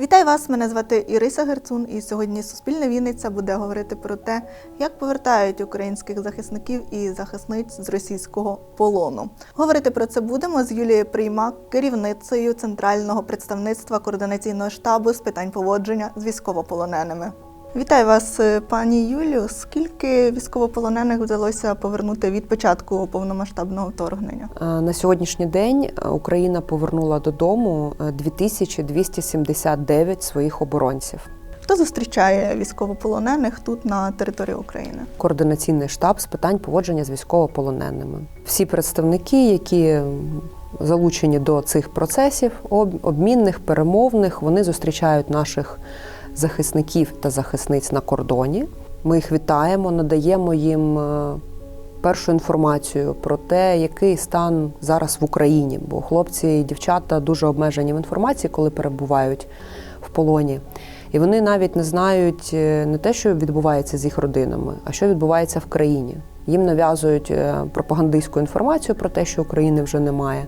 Вітаю вас! Мене звати Іриса Герцун, і сьогодні Суспільне Вінниця буде говорити про те, як повертають українських захисників і захисниць з російського полону. Говорити про це будемо з Юлією Приймак, керівницею центрального представництва координаційного штабу з питань поводження з військовополоненими. Вітаю вас, е, пані Юлію. Скільки військовополонених вдалося повернути від початку повномасштабного вторгнення? Е, На сьогоднішній день е, Україна повернула додому е, 2279 своїх оборонців. Хто зустрічає військовополонених тут на території України? Координаційний штаб з питань поводження з військовополоненими. Всі представники, які залучені до цих процесів, обмінних, перемовних, вони зустрічають наших захисників та захисниць на кордоні. Ми їх вітаємо, надаємо їм е, першу інформацію про те, який стан зараз в Україні. Бо хлопці і дівчата дуже обмежені в інформації, коли перебувають в полоні. І вони навіть не знають е, не те, що відбувається з їх родинами, а що відбувається в країні. Їм нав'язують е, пропагандистську інформацію про те, що України вже немає.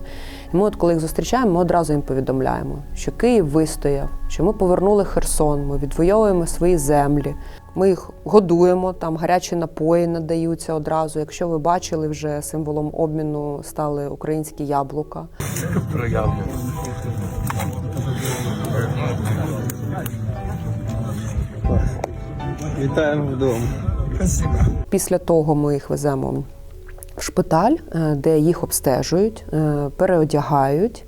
І ми, от коли їх зустрічаємо, ми одразу їм повідомляємо, що Київ вистояв, що ми повернули Херсон, ми відвоюємо свої землі. Ми їх годуємо, там гарячі напої надаються одразу. Якщо ви бачили, вже символом обміну стали українські яблука. проявлено. Вітаємо вдома. Після того ми їх веземо в шпиталь, е, де їх обстежують, е, переодягають,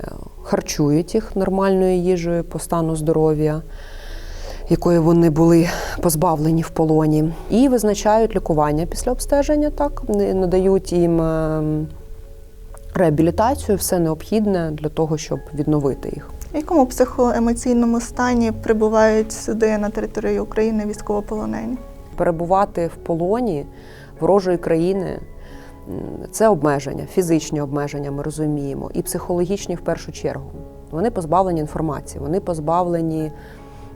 е, харчують їх нормальною їжею по стану здоров'я, якої вони були позбавлені в полоні, і визначають лікування після обстеження. Так Вони надають їм реабілітацію, все необхідне для того, щоб відновити їх. В якому психоемоційному стані прибувають сюди на територію України військовополонені? Перебувати в полоні ворожої країни це обмеження, фізичні обмеження, ми розуміємо, і психологічні в першу чергу. Вони позбавлені інформації, вони позбавлені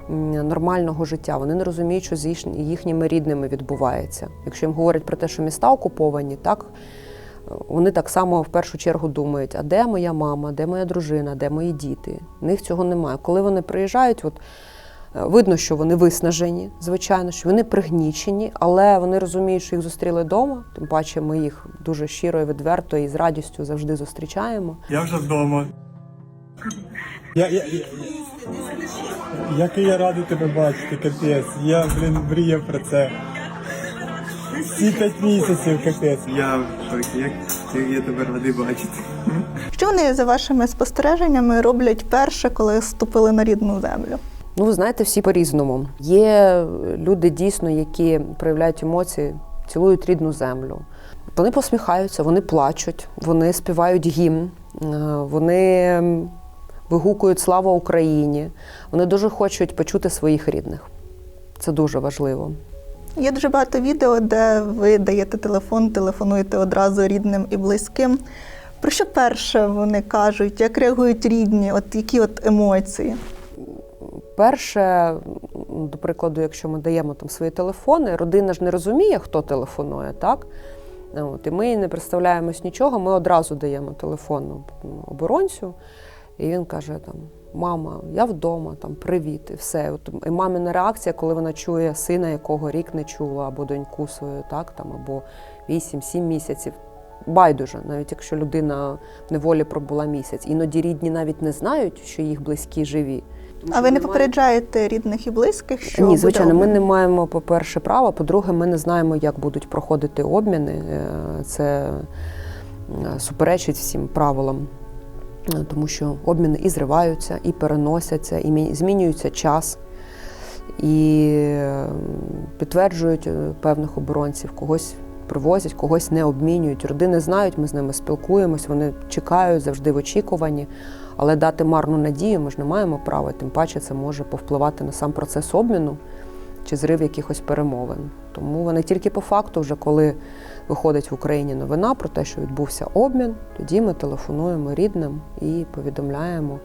нормального життя. Вони не розуміють, що з їхніми рідними відбувається. Якщо їм говорять про те, що міста окуповані, так вони так само в першу чергу думають: а де моя мама, де моя дружина, де мої діти? В них цього немає. Коли вони приїжджають, от видно, що вони виснажені, звичайно, що вони пригнічені, але вони розуміють, що їх зустріли вдома. Тим паче, ми їх дуже щиро і відверто і з радістю завжди зустрічаємо. Я вже вдома. Я, я, я, який я радий тебе бачити, капець. Я, блін, мріяв про це. Всі п'ять місяців, капець. Я. Як як я тебе радий бачити. Що вони за вашими спостереженнями роблять перше, коли ступили на рідну землю? Ну, ви знаєте, всі по-різному. Є люди дійсно, які проявляють емоції, цілують рідну землю. Вони посміхаються, вони плачуть, вони співають гімн, е, вони вигукують Слава Україні. Вони дуже хочуть почути своїх рідних. Це дуже важливо. Є дуже багато відео, де ви даєте телефон, телефонуєте одразу рідним і близьким. Про що перше вони кажуть, як реагують рідні, от які от емоції? Перше, до прикладу, якщо ми даємо там свої телефони, родина ж не розуміє, хто телефонує, так? От, і ми не представляємось нічого, ми одразу даємо телефон оборонцю, і він каже: там, мама, я вдома, там, привіт, і все. От, і мамина реакція, коли вона чує сина, якого рік не чула, або доньку свою, так, там, або 8-7 місяців. Байдуже, навіть якщо людина в неволі пробула місяць. Іноді рідні навіть не знають, що їх близькі живі. А ви не попереджаєте рідних і близьких, що ні, буде звичайно, ми не маємо, по-перше, права. По-друге, ми не знаємо, як будуть проходити обміни. Е, Це е, суперечить всім правилам, Е, тому що обміни і зриваються, і переносяться, і змінюється час, і підтверджують певних оборонців, когось привозять, когось не обмінюють. Родини знають, ми з ними спілкуємось, вони чекають завжди в очікуванні. Але дати марну надію ми ж не маємо права, тим паче це може повпливати на сам процес обміну чи зрив якихось перемовин. Тому вони тільки по факту, вже коли виходить в Україні новина про те, що відбувся обмін, тоді ми телефонуємо рідним і повідомляємо.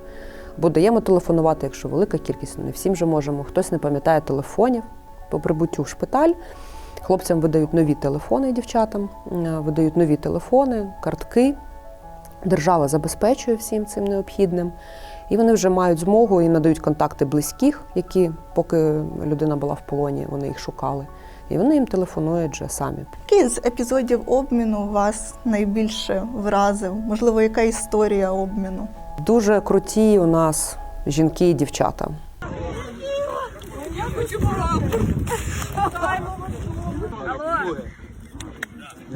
Бо даємо телефонувати, якщо велика кількість, не всім же можемо. Хтось не пам'ятає телефонів по прибуттю в шпиталь. Хлопцям видають нові телефони, дівчатам е, видають нові телефони, картки. Держава забезпечує всім цим необхідним. І вони вже мають змогу і надають контакти близьких, які, поки людина була в полоні, вони їх шукали. І вони їм телефонують вже самі. Який з епізодів обміну вас найбільше вразив? Можливо, яка історія обміну? Дуже круті у нас жінки і дівчата.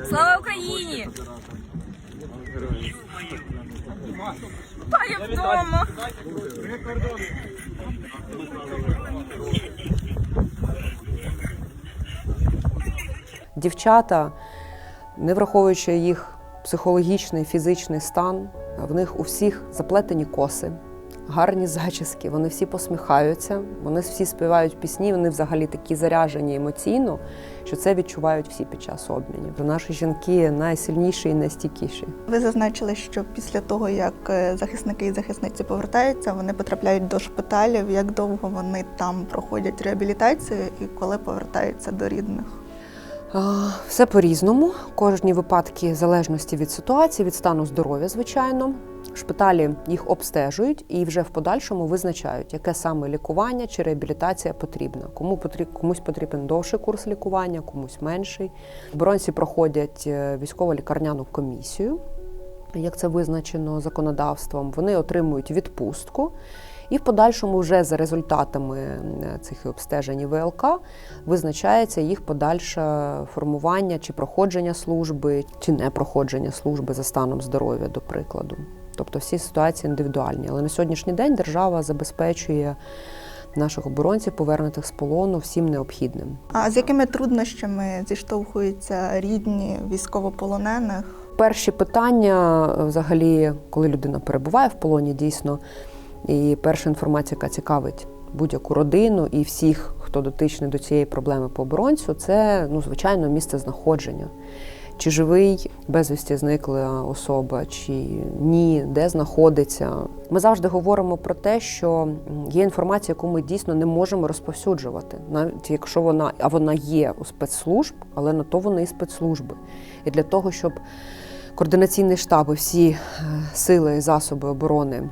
Слава Україні! Та я вдома. Дівчата, не враховуючи їх психологічний, фізичний стан, в них у всіх заплетені коси, гарні зачіски, вони всі посміхаються, вони всі співають пісні, вони взагалі такі заряжені емоційно, що це відчувають всі під час обмінів. Наші жінки найсильніші і найстійкіші. Ви зазначили, що після того, як е, захисники і захисниці повертаються, вони потрапляють до шпиталів. Як довго вони там проходять реабілітацію і коли повертаються до рідних? А, Все по-різному. Кожні випадки залежності від ситуації, від стану здоров'я, звичайно. Шпиталі їх обстежують і вже в подальшому визначають, яке саме лікування чи реабілітація потрібна. Кому потріб, комусь потрібен довший курс лікування, комусь менший. Оборонці проходять е, військово-лікарняну комісію, як це визначено законодавством. Вони отримують відпустку. І в подальшому, вже за результатами е, цих обстежень ВЛК, визначається їх подальше формування чи проходження служби, чи не проходження служби за станом здоров'я, до прикладу. Тобто всі ситуації індивідуальні. Але на сьогоднішній день держава забезпечує наших оборонців, повернутих з полону, всім необхідним. А з якими труднощами зіштовхуються рідні військовополонених? Перші питання, е, взагалі, коли людина перебуває в полоні, дійсно, і перша інформація, яка цікавить будь-яку родину і всіх, хто дотичний до цієї проблеми по оборонцю, це ну, звичайно місце знаходження. Чи живий безвісті зникла особа, чи ні, де знаходиться. Ми завжди говоримо про те, що є інформація, яку ми дійсно не можемо розповсюджувати, навіть якщо вона, а вона є у спецслужб, але на то вони і спецслужби. І для того, щоб координаційний штаб і всі е, сили і засоби оборони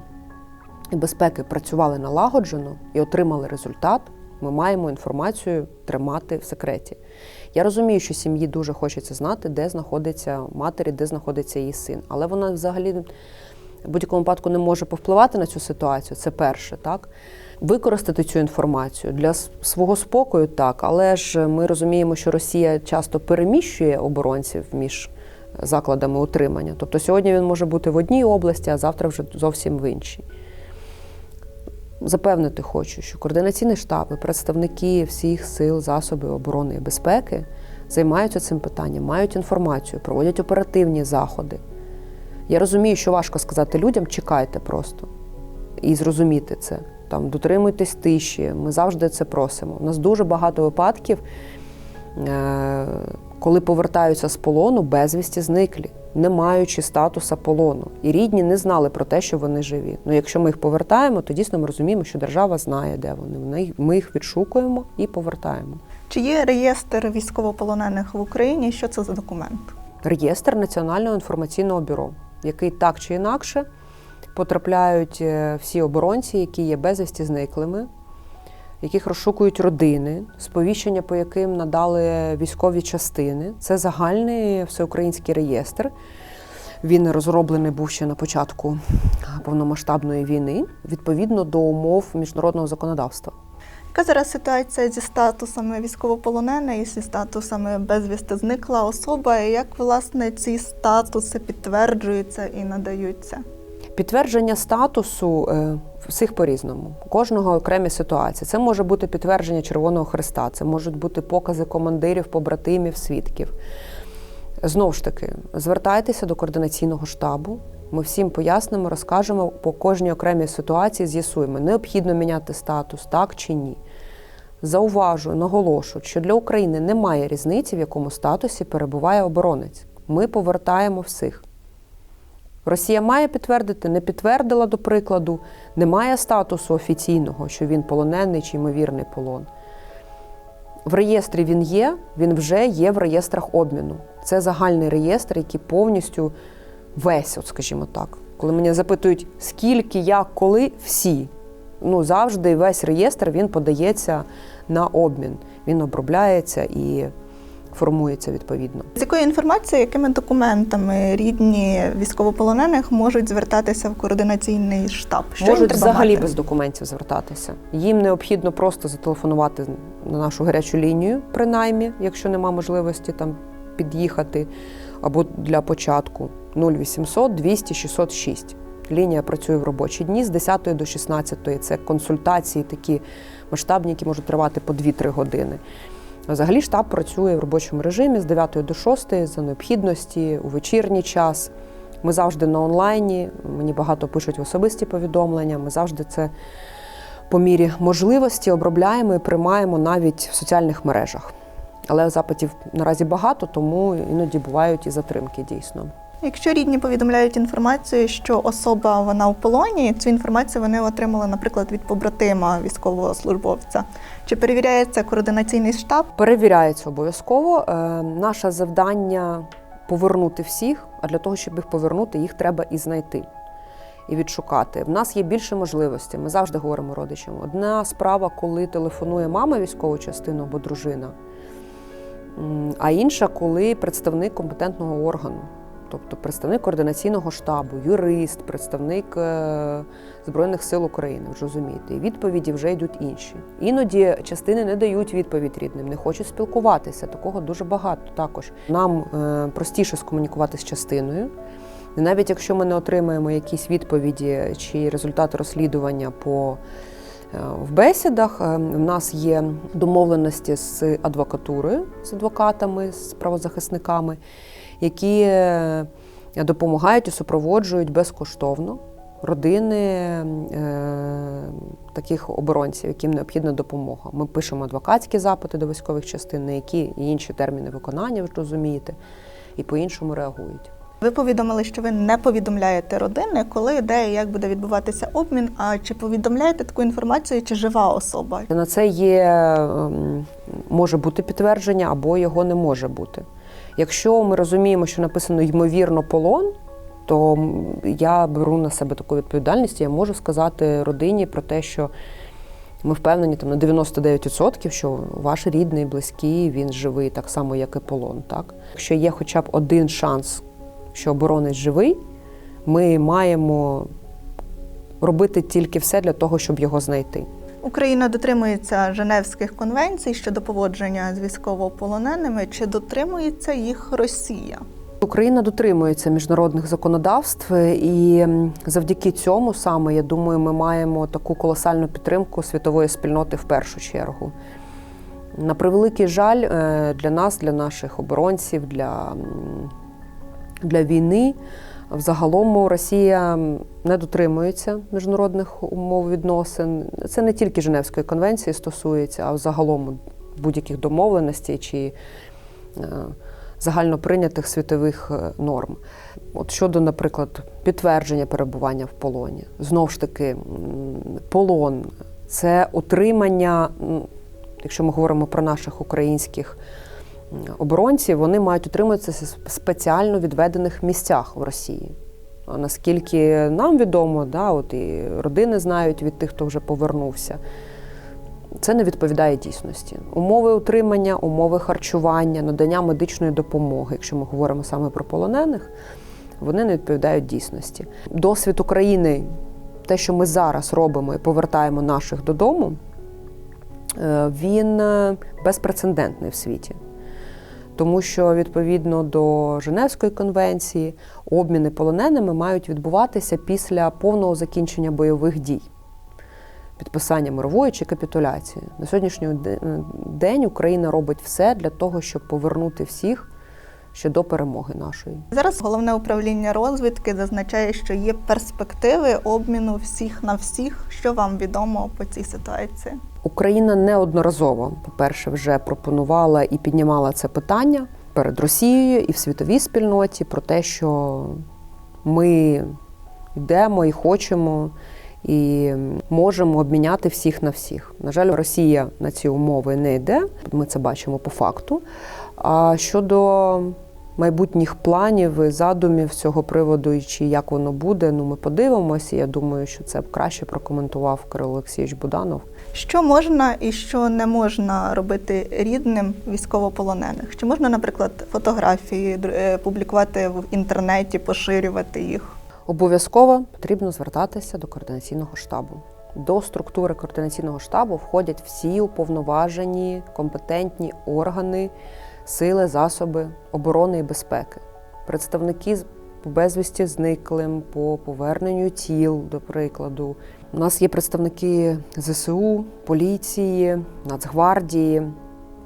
і безпеки працювали налагоджено і отримали результат, ми маємо інформацію тримати в секреті. Я розумію, що сім'ї дуже хочеться знати, де знаходиться матері, де знаходиться її син. Але вона взагалі в будь-якому випадку не може повпливати на цю ситуацію. Це перше, так. Використати цю інформацію для свого спокою, так, але ж ми розуміємо, що Росія часто переміщує оборонців між закладами утримання. Тобто сьогодні він може бути в одній області, а завтра вже зовсім в іншій. Запевнити хочу, що координаційний штаб і представники всіх сил, засобів оборони і безпеки займаються цим питанням, мають інформацію, проводять оперативні заходи. Я розумію, що важко сказати людям, чекайте просто і зрозуміти це. Там дотримуйтесь тиші. Ми завжди це просимо. У нас дуже багато випадків, е, коли повертаються з полону, безвісті зниклі, не маючи статуса полону. І рідні не знали про те, що вони живі. Ну, якщо ми їх повертаємо, то дійсно ми розуміємо, що держава знає, де вони. Ми їх відшукуємо і повертаємо. Чи є реєстр військовополонених в Україні? Що це за документ? реєстр Національного інформаційного бюро, який так чи інакше потрапляють е, всі оборонці, які є безвісті зниклими, яких розшукують родини, сповіщення, по яким надали військові частини. Це загальний всеукраїнський реєстр. Він розроблений був ще на початку повномасштабної війни, відповідно до умов міжнародного законодавства. Яка зараз ситуація зі статусами військовополоненої і зі статусами безвісти зникла особа? І як власне ці статуси підтверджуються і надаються? Підтвердження статусу е, всіх по-різному. Кожного окремі ситуації. Це може бути підтвердження Червоного Христа, це можуть бути покази командирів, побратимів, свідків. Знову ж таки, звертайтеся до координаційного штабу. Ми всім пояснимо, розкажемо по кожній окремій ситуації, з'ясуємо, необхідно міняти статус, так чи ні. Зауважую, наголошую, що для України немає різниці, в якому статусі перебуває оборонець. Ми повертаємо всіх. Росія має підтвердити, не підтвердила, до прикладу, немає статусу офіційного, що він полонений чи ймовірний полон. В реєстрі він є, він вже є в реєстрах обміну. Це загальний реєстр, який повністю весь, от скажімо так, Коли мене запитують, скільки, як, коли, всі. Ну, завжди весь реєстр він подається на обмін. Він обробляється і формується відповідно. З якою інформацією, якими документами рідні військовополонених можуть звертатися в координаційний штаб? Що їм Можуть треба взагалі мати? без документів звертатися. Їм необхідно просто зателефонувати на нашу гарячу лінію, принаймні, якщо нема можливості там під'їхати, або для початку 0800 200 606. Лінія працює в робочі дні з 10 до 16. Це консультації такі масштабні, які можуть тривати по 2-3 години. Взагалі штаб працює в робочому режимі з 9 до 6 за необхідності у вечірній час. Ми завжди на онлайні. Мені багато пишуть особисті повідомлення. Ми завжди це по мірі можливості обробляємо і приймаємо навіть в соціальних мережах. Але запитів наразі багато, тому іноді бувають і затримки дійсно. Якщо рідні повідомляють інформацію, що особа вона в полоні, цю інформацію вони отримали, наприклад, від побратима військового службовця. Чи перевіряється координаційний штаб? Перевіряється обов'язково. Е, Наше завдання повернути всіх, а для того, щоб їх повернути, їх треба і знайти. І відшукати. В нас є більше можливостей. Ми завжди говоримо родичам. Одна справа, коли телефонує мама військову частину або дружина, а інша, коли представник компетентного органу, тобто представник координаційного штабу, юрист, представник е, Збройних сил України, розумієте, і відповіді вже йдуть інші. Іноді частини не дають відповідь рідним, не хочуть спілкуватися. Такого дуже багато також. Нам е, простіше скомунікувати з частиною. Навіть якщо ми не отримаємо якісь відповіді чи результати розслідування по е, в бесідах, в нас є домовленості з адвокатурою, з адвокатами, з правозахисниками, які е, допомагають і супроводжують безкоштовно родини е, таких оборонців, яким необхідна допомога. Ми пишемо адвокатські запити до військових частин, на які і інші терміни виконання, ви розумієте, і по-іншому реагують. Ви повідомили, що ви не повідомляєте родини, коли де і як буде відбуватися обмін. А чи повідомляєте таку інформацію, чи жива особа? На це є ем, може бути підтвердження або його не може бути. Якщо ми розуміємо, що написано ймовірно полон, то я беру на себе таку відповідальність. Я можу сказати родині про те, що ми впевнені там на 99%, що ваш рідний, близький, він живий, так само, як і полон. Так? Якщо є хоча б один шанс, що оборонець живий, ми маємо робити тільки все для того, щоб його знайти. Україна дотримується Женевських конвенцій щодо поводження з військовополоненими. Чи дотримується їх Росія? Україна дотримується міжнародних законодавств, і завдяки цьому саме я думаю, ми маємо таку колосальну підтримку світової спільноти в першу чергу. На превеликий жаль, е, для нас, для наших оборонців, для, для війни. Взагалом Росія не дотримується міжнародних умов відносин. Це не тільки Женевської конвенції стосується, а взагалом будь-яких домовленостей чи е, загальноприйнятих світових е, норм. От щодо, наприклад, підтвердження перебування в полоні, знов ж таки, полон це отримання, якщо ми говоримо про наших українських м, оборонців, вони мають утримуватися в спеціально відведених місцях в Росії. А наскільки нам відомо, да, от і родини знають від тих, хто вже повернувся. Це не відповідає дійсності. Умови утримання, умови харчування, надання медичної допомоги, якщо ми говоримо саме про полонених, вони не відповідають дійсності. Досвід України, те, що ми зараз робимо і повертаємо наших додому, е, він е, безпрецедентний в світі. Тому що відповідно до Женевської конвенції обміни полоненими мають відбуватися після повного закінчення бойових дій підписання мирової чи капітуляції. На сьогоднішній день Україна робить все для того, щоб повернути всіх ще до перемоги нашої. Зараз головне управління розвідки зазначає, що є перспективи обміну всіх на всіх. Що вам відомо по цій ситуації? Україна неодноразово, по-перше, вже пропонувала і піднімала це питання перед Росією і в світовій спільноті про те, що ми йдемо і хочемо. І можемо обміняти всіх на всіх. На жаль, Росія на ці умови не йде. Ми це бачимо по факту. А щодо майбутніх планів і задумів з цього приводу, і чи як воно буде, ну ми подивимося. Я думаю, що це б краще прокоментував Кирило Олексійович Буданов. Що можна і що не можна робити рідним військовополонених? Чи можна, наприклад, фотографії е, публікувати в інтернеті, поширювати їх? Обов'язково потрібно звертатися до координаційного штабу. До структури координаційного штабу входять всі уповноважені компетентні органи, сили, засоби оборони і безпеки, представники по безвісті зниклим, по поверненню тіл, до прикладу. У нас є представники ЗСУ, поліції, Нацгвардії.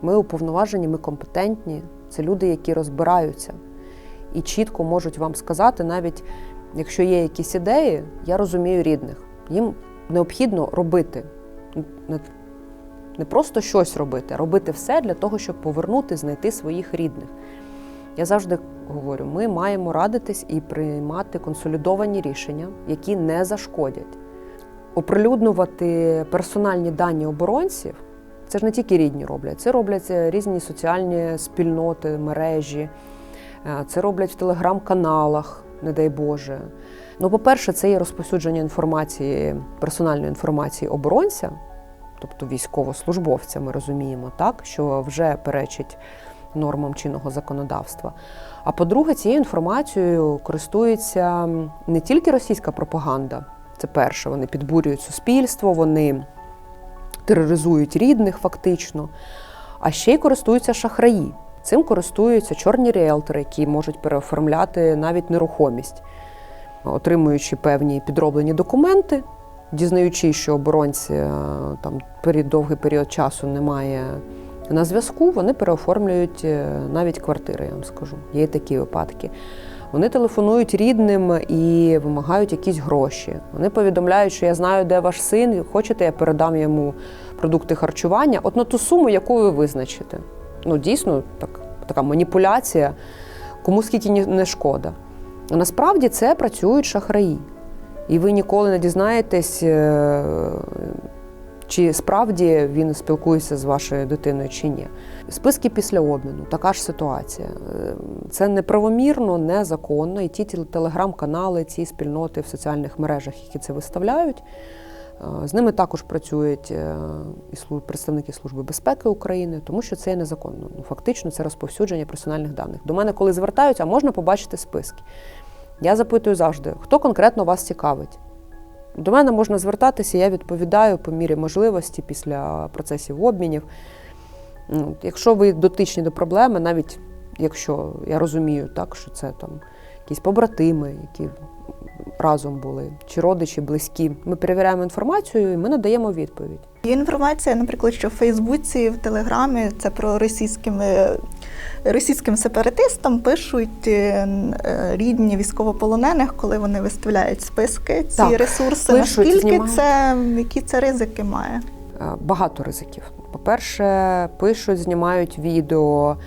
Ми уповноважені, ми компетентні. Це люди, які розбираються і чітко можуть вам сказати, навіть якщо є якісь ідеї, я розумію рідних. Їм необхідно робити не, просто щось робити, а робити все для того, щоб повернути, знайти своїх рідних. Я завжди говорю: ми маємо радитись і приймати консолідовані рішення, які не зашкодять. Оприлюднювати персональні дані оборонців це ж не тільки рідні роблять, це роблять е, різні соціальні спільноти, мережі, е, це роблять в телеграм-каналах, не дай Боже. Ну, по-перше, це є розповсюдження інформації, персональної інформації оборонця, тобто військовослужбовця, ми розуміємо, так, що вже перечить нормам чинного законодавства. А по-друге, цією інформацією користується не тільки російська пропаганда. Це перше, вони підбурюють суспільство, вони тероризують рідних фактично, а ще й користуються шахраї. Цим користуються чорні ріелтори, які можуть переоформляти навіть нерухомість, отримуючи певні підроблені документи, дізнаючись, що оборонці е, там період, довгий період часу немає на зв'язку, вони переоформлюють е, навіть квартири, я вам скажу. Є такі випадки. Вони телефонують рідним і вимагають якісь гроші. Вони повідомляють, що я знаю, де ваш син, хочете, я передам йому продукти харчування, от на ту суму, яку ви визначите. Ну, дійсно, так, така маніпуляція, кому скільки не шкода. Насправді це працюють шахраї. І ви ніколи не дізнаєтесь, е, чи справді він спілкується з вашою дитиною чи ні. Списки після обміну, така ж ситуація. Е, Це неправомірно, незаконно. І ті телеграм-канали, ці спільноти в соціальних мережах, які це виставляють, е, з ними також працюють і представники Служби безпеки України, тому що це є незаконно. Ну, фактично, це розповсюдження персональних даних. До мене, коли звертаються, а можна побачити списки. Я запитую завжди, хто конкретно вас цікавить. До мене можна звертатися, я відповідаю по мірі можливості після процесів обмінів. Ну, Якщо ви дотичні до проблеми, навіть якщо я розумію, так, що це там якісь побратими, які разом були, чи родичі, близькі, ми перевіряємо інформацію і ми надаємо відповідь. Є інформація, наприклад, що в Фейсбуці, в Телеграмі це про російським, е, російським сепаратистам пишуть е, е, рідні військовополонених, коли вони виставляють списки, ці Так, ресурси. пишуть, Наскільки знімають. це які це ризики має? Е, Багато ризиків. По-перше, пишуть, знімають відео,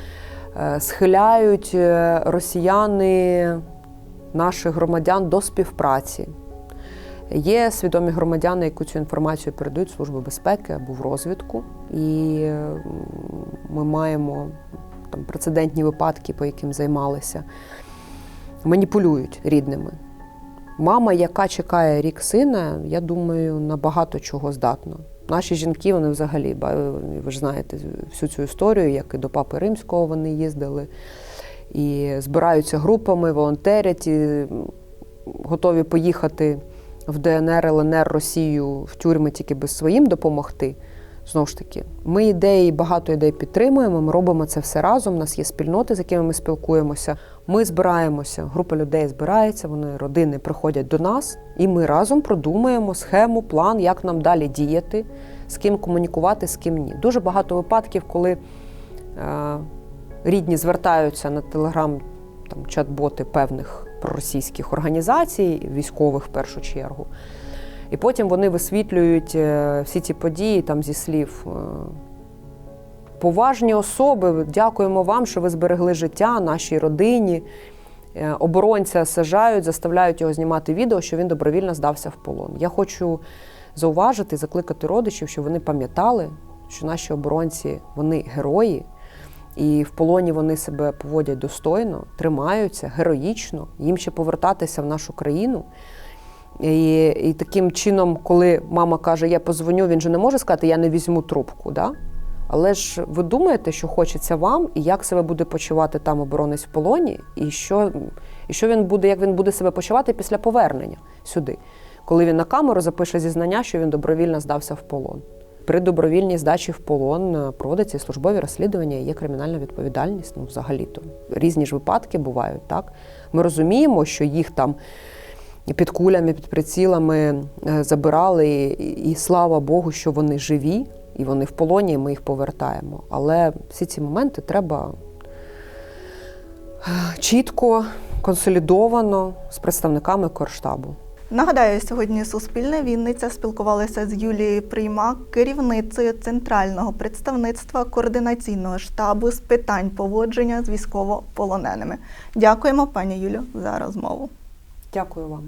схиляють росіяни наших громадян до співпраці. Є свідомі громадяни, які цю інформацію передають в Службу безпеки або в розвідку. І ми маємо там прецедентні випадки, по яким займалися. Маніпулюють рідними. Мама, яка чекає рік сина, я думаю, на багато чого здатна. Наші жінки, вони взагалі, ви ж знаєте всю цю історію, як і до Папи Римського вони їздили, і збираються групами, волонтерять, і готові поїхати в ДНР, ЛНР, Росію в тюрми тільки би своїм допомогти. Знову ж таки, ми ідеї, багато ідей підтримуємо, ми робимо це все разом. У нас є спільноти, з якими ми спілкуємося. Ми збираємося, група людей збирається, вони родини приходять до нас, і ми разом продумуємо схему, план, як нам далі діяти, з ким комунікувати, з ким ні. Дуже багато випадків, коли е, рідні звертаються на телеграм там чат-боти певних проросійських організацій, військових в першу чергу. І потім вони висвітлюють е, всі ці події там зі слів. е, Поважні особи, дякуємо вам, що ви зберегли життя нашій родині. Е, Оборонця сажають, заставляють його знімати відео, що він добровільно здався в полон. Я хочу зауважити, закликати родичів, щоб вони пам'ятали, що наші оборонці вони герої, І в полоні вони себе поводять достойно, тримаються героїчно. Їм ще повертатися в нашу країну. І, і таким чином, коли мама каже, я позвоню, він же не може сказати, я не візьму трубку. Да? Але ж ви думаєте, що хочеться вам, і як себе буде почувати там оборонець в полоні, і що, і що він буде, як він буде себе почувати після повернення сюди, коли він на камеру запише зізнання, що він добровільно здався в полон. При добровільній здачі в полон е, проводяться службові розслідування, є кримінальна відповідальність. Ну, взагалі-то різні ж випадки бувають. Так ми розуміємо, що їх там під кулями, під прицілами е, забирали, і, слава Богу, що вони живі, і вони в полоні, і ми їх повертаємо. Але всі ці моменти треба е, чітко, консолідовано з представниками Корштабу. Нагадаю, сьогодні Суспільне Вінниця спілкувалася з Юлією Приймак, керівницею центрального представництва координаційного штабу з питань поводження з військовополоненими. Дякуємо, пані Юлю, за розмову. Дякую вам.